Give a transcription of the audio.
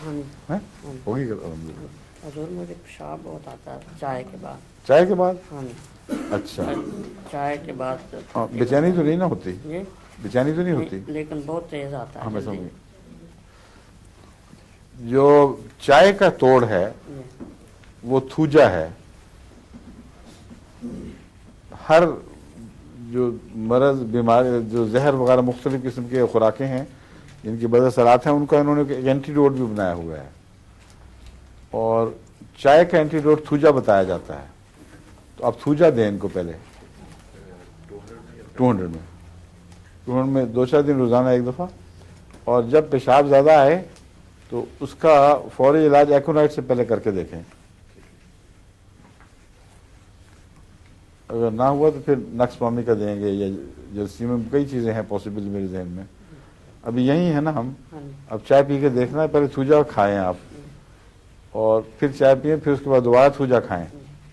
हाँ जी हैं? होगी कर हजूर मुझे पेशाब बहुत आता है चाय के बाद। चाय के बाद? हाँ। अच्छा। चाय के बाद हाँ, बेचैनी तो नहीं ना होती? बेचैनी तो नहीं होती? लेकिन बहुत तेज आता है हाँ मैं समझ जो चाय का तोड़ है वो थूजा है। हर जो मरज बीमारी जो जहर वगैरह मुख्तलिफ़ किस्म के खुराकें हैं जिनकी बदसरात हैं, उनका इन्होंने एक एंटीडोट भी बनाया हुआ है। और चाय का एंटीडोट थूजा बताया जाता है। तो आप थूजा दें इनको पहले। टू हंड्रेड में। टू हंड्रेड में दो चार दिन रोज़ाना एक दफ़ा। और जब पेशाब ज़्यादा आए तो उसका फौरी इलाज एकोनाइट से पहले करके देखें। अगर ना हुआ तो फिर नक्स मामी का देंगे या जलसी में कई चीज़ें हैं पॉसिबल मेरे जहन में। अभी यही है ना हम। हाँ अब चाय पी के देखना है पहले सूजा खाएँ आप। और फिर चाय पिए फिर उसके बाद दोबारा सूजा खाएँ।